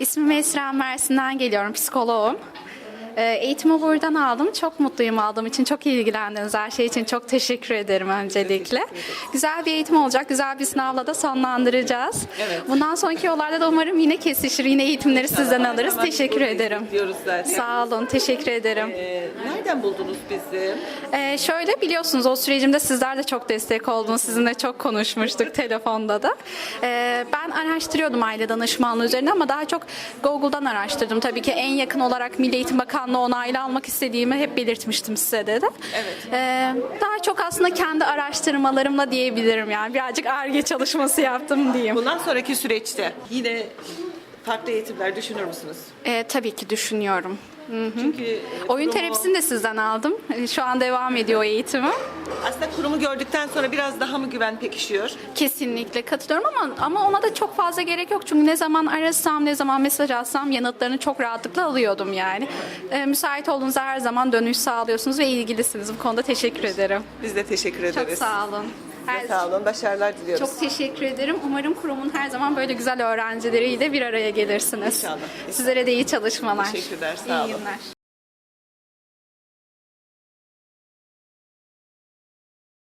İsmim Esra Mersin'den geliyorum, psikoloğum. Ee, Eğitimi buradan aldım. Çok mutluyum aldığım için. Çok ilgilendiniz. Her şey için çok teşekkür ederim öncelikle. Güzel bir eğitim olacak. Güzel bir sınavla da sonlandıracağız. Evet. Bundan sonraki yollarda da umarım yine kesişir. Yine eğitimleri sizden alırız. Hemen Teşekkür ederim. Diyoruz zaten. Sağ olun. Teşekkür ederim. Ee, nereden buldunuz bizi? Ee, şöyle biliyorsunuz o sürecimde sizler de çok destek oldunuz. Sizinle çok konuşmuştuk telefonda da. Ee, ben araştırıyordum aile danışmanlığı üzerine ama daha çok Google'dan araştırdım. Tabii ki en yakın olarak Milli Eğitim Bakanlığı onaylı almak istediğimi hep belirtmiştim size de. de. Evet. Ee, daha çok aslında kendi araştırmalarımla diyebilirim yani. Birazcık ARGE çalışması yaptım diyeyim. Bundan sonraki süreçte yine farklı eğitimler düşünür müsünüz? Ee, tabii ki düşünüyorum. Çünkü e, Oyun kurumu- terapisini de sizden aldım. Ee, Şu an devam ediyor eğitimim. Aslında kurumu gördükten sonra biraz daha mı güven pekişiyor? Kesinlikle katılıyorum ama ama ona da çok fazla gerek yok çünkü ne zaman arasam ne zaman mesaj atsam yanıtlarını çok rahatlıkla alıyordum yani. Ee, müsait olduğunuzda her zaman dönüş sağlıyorsunuz ve ilgilisiniz. Bu konuda teşekkür ederim. Biz de teşekkür ederiz. Çok sağ olun. Her- Sağ olun. Başarılar diliyoruz. Çok teşekkür ederim. Umarım kurumun her zaman böyle güzel öğrencileriyle bir araya gelirsiniz. İnşallah. Sizlere de iyi çalışmalar. Teşekkürler, sağ İyi olun. günler.